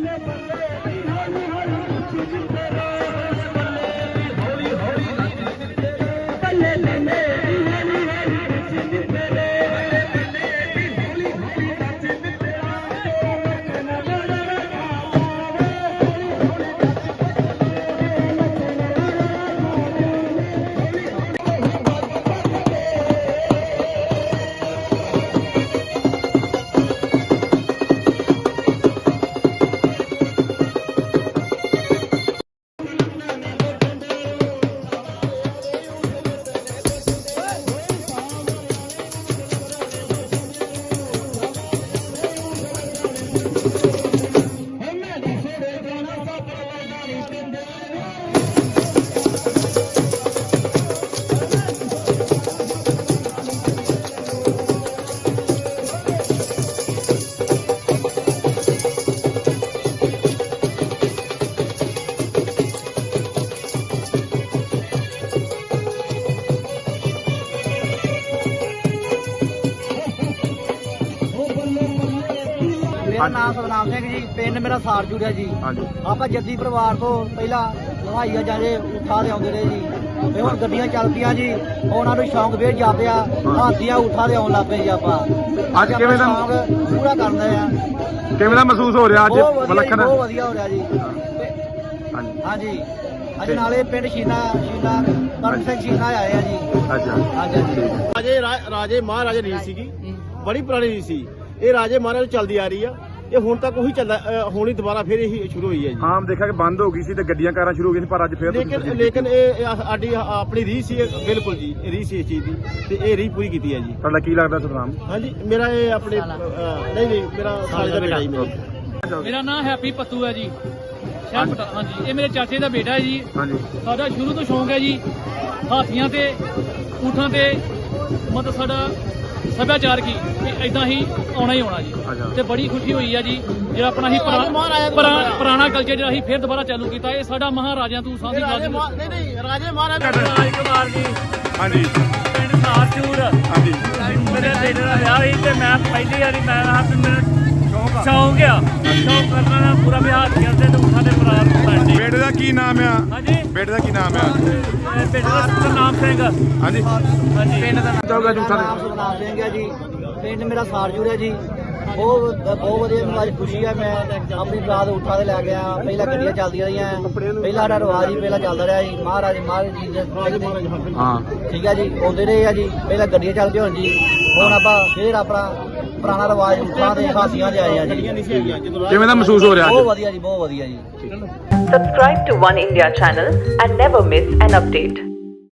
never let ਮੇਰਾ ਨਾਮ ਸਤਨਾਮ ਸਿੰਘ ਜੀ ਪਿੰਡ ਮੇਰਾ ਸਾਰ ਜੁੜਿਆ ਜੀ। ਹਾਂਜੀ। ਆਪਾਂ ਜੱਦੀ ਪਰਿਵਾਰ ਤੋਂ ਪਹਿਲਾਂ ਹਵਾਈਆ ਜਾਂਦੇ ਉਠਾ ਦੇ ਆਉਂਦੇ ਰਹੇ ਜੀ। ਤੇ ਹੁਣ ਗੱਡੀਆਂ ਚੱਲ ਪਈਆਂ ਜੀ ਉਹਨਾਂ ਨੂੰ ਸ਼ੌਂਕ ਫੇਰ ਜਾਪਿਆ ਹਾਥੀਆਂ ਉਠਾ ਦੇ ਆਉਣ ਲੱਗ ਪਏ ਜੀ ਆਪਾਂ। ਅੱਜ ਕਿਵੇਂ ਦਾ- ਸ਼ੌਂਕ ਪੂਰਾ ਕਰਦੇ ਆ। ਕਿਵੇਂ ਦਾ ਮਹਿਸੂਸ ਹੋ ਰਿਹਾ ਅੱਜ ਵਧੀਆ ਜੀ, ਵਿਲੱਖਣ? ਬਹੁਤ ਵਧੀਆ ਹੋ ਰਿਹਾ ਜੀ। ਹਾਂਜੀ। ਹਾਂਜੀ। ਅੱਜ ਨਾਲੇ ਪਿੰਡ ਸ਼ੀਨਾ ਸ਼ੀਨਾ ਕਰਮ ਸਿੰਘ ਸ਼ੀਨਾ ਆਏ ਆ ਜੀ। ਅੱਛਾ। ਹਾਂਜੀ ਰਾਜੇ ਰਾ- ਰਾਜੇ ਮਹਾਰਾਜੇ ਰੀਤ ਸੀਗੀ। ਬੜੀ ਪੁਰਾਣੀ ਰੀਤ ਸੀ। ਇਹ ਰਾਜੇ ਮਹਾਰਾਜੇ ਚੱਲਦੀ ਆ ਰਹੀ ਆ। ਇਹ ਹੁਣ ਤੱਕ ਉਹੀ ਚੱਲਦਾ ਅ, ਹੁਣ ਹੀ ਦੁਬਾਰਾ ਫਿਰ ਇਹੀ ਸ਼ੁਰੂ ਹੋਈ ਹੈ ਜੀ। ਆਮ ਦੇਖਿਆ ਕਿ ਬੰਦ ਹੋ ਗਈ ਸੀ ਤੇ ਗੱਡੀਆਂ ਕਾਰਾਂ ਸ਼ੁਰੂ ਹੋ ਗਈਆਂ ਸੀ ਪਰ ਅੱਜ ਫੇਰ ਲੇਕਿਨ ਲੇਕਿਨ ਇਹ ਸਾਡੀ ਆਪਣੀ ਰੀਤ ਸੀ ਬਿਲਕੁਲ ਜੀ ਰੀਤ ਸੀ ਇਸ ਚੀਜ਼ ਦੀ ਤੇ ਇਹ ਰੀਤ ਪੂਰੀ ਕੀਤੀ ਹੈ ਜੀ। ਤੁਹਾਡਾ ਕੀ ਲੱਗਦਾ ਸਤਨਾਮ? ਹਾਂਜੀ ਮੇਰਾ ਇਹ ਆਪਣੇ ਨਹੀਂ ਨਹੀਂ ਮੇਰਾ ਸਾਲੇ ਦਾ ਬੇਟਾ ਜੀ ਮੇਰਾ ਮੇਰਾ ਨਾਮ ਹੈਪੀ ਪੱਤੂ ਹੈ ਜੀ। ਹਾਂਜੀ ਇਹ ਮੇਰੇ ਚਾਚੇ ਦਾ ਬੇਟਾ ਹੈ ਜੀ। ਹਾਂਜੀ। ਸਾਡਾ ਸ਼ੁਰੂ ਤੋਂ ਸ਼ੌਂਕ ਹੈ ਜੀ ਹਾਥੀਆਂ ਤੇ ਊਠਾਂ ਤੇ ਮਤਲਬ ਸਾਡਾ ਸੱਭਿਆਚਾਰ ਕੀ? ਇਦਾਂ ਹੀ ਆਉਣਾ ਹੀ ਆਉਣਾ। ਜੀ। ਤੇ ਬੜੀ ਖੁਸ਼ੀ ਹੋਈ ਹੈ ਜੀ ਜਿਹੜਾ ਆਪਣਾ ਹੀ ਪੁਰਾ- ਪੁਰਾ- ਪੁਰਾਣਾ ਕਲਚਰ ਜਿਹੜਾ ਅਸੀਂ ਫਿਰ ਦੁਬਾਰਾ ਚਾਲੂ ਕੀਤਾ ਇਹ ਸਾਡਾ ਮਹਾਰਾਜਿਆਂ ਤੋਂ ਗੱਲ ਮਹਾ- ਨਹੀਂ ਨਹੀਂ ਰਾਜੇ ਮਹਾਰਾਜੇ ਰਾਜ ਕੁਮਾਰ ਜੀ। ਹਾਂਜੀ। ਪਿੰਡ ਸਾਰਚੂਰ ਹਾਂਜੀ। ਮੇਰੇ ਬੇਟੇ ਦਾ ਵਿਆਹ ਹੋਈ ਤੇ ਮੈਂ ਪਹਿਲੀ ਵਾਰੀ ਮੈਂ ਆ ਵੀ ਮੇਰਾ ਸ਼ੌਂਕ ਆ। ਸ਼ੌਂਕ ਕਰਨਾ ਪੂਰਾ ਵਿਆਹ ਕਰਦੇ ਤੇ ਊਠਾਂ ਦੇ ਪ੍ਰਾਰ ਸਾਡੇ ਬੇਟੇ ਦਾ ਕੀ ਨਾਮ ਆ? ਹਾਂਜੀ ਬੇਟੇ ਦਾ ਕੀ ਨਾਮ ਆ? ਪਿੰਡ ਦਾ ਨਾਮ ਸਿੰਘ। ਹਾਂਜੀ। ਹਾਂਜੀ। ਪਿੰਡ ਦਾ ਚਾਹੂਗਾ ਮੇਰਾ ਜੂਠਾ। ਨਾਮ ਸਤਨਾਮ ਸਿੰਘ ਹੈ ਜੀ। ਪਿੰਡ ਮੇਰਾ ਸਾਰ ਜੁੜਿਆ ਜੀ। ਬਹੁਤ ਬਹੁਤ ਵਧੀਆ ਮੈਨੂੰ ਅੱਜ ਖੁਸ਼ੀ ਹੈ। ਮੈਂ ਆਪਣੀ ਬਰਾਤ ਉਠਾ ਦੇ ਲੈ ਗਿਆ ਪਹਿਲਾਂ ਗੱਡੀਆਂ ਚੱਲਦੀਆਂ ਰਹੀਆਂ। ਪਹਿਲਾਂ ਸਾਡਾ ਰਿਵਾਜ ਹੀ ਪਹਿਲਾਂ ਚੱਲਦਾ ਰਿਹਾ ਜੀ। ਮਹਾਰਾਜ ਮਹਾਰਾਜ ਜੀ। ਹਾਂ। ਠੀਕ ਹੈ ਜੀ। ਆਉਂਦੇ ਰਹੇ ਆ ਜੀ। ਪਹਿਲਾਂ ਗੱਡੀਆਂ ਚੱਲਦੀਆਂ ਹੁਣ ਜੀ ਹੁਣ ਆਪਾਂ ਫੇਰ ਆਪਣਾ ਪੁਰਾਣਾ ਰਿਵਾਜ ਉਠਾ ਦੇ ਹਾਸੀਆਂ ਦੇ ਆਏ ਆ ਜੀ। ਨਹੀਂ ਸੀ ਹੈਗੀਆਂ ਜਦੋਂ ਕਿਵੇਂ ਦਾ ਮਹਿਸੂਸ ਹੋ ਰਿਹਾ ਬਹੁਤ ਅੱਜ ਵਧੀਆ ਜੀ ਬਹੁਤ ਵਧੀਆ ਜੀ। Subscribe to One India channel and never miss an update.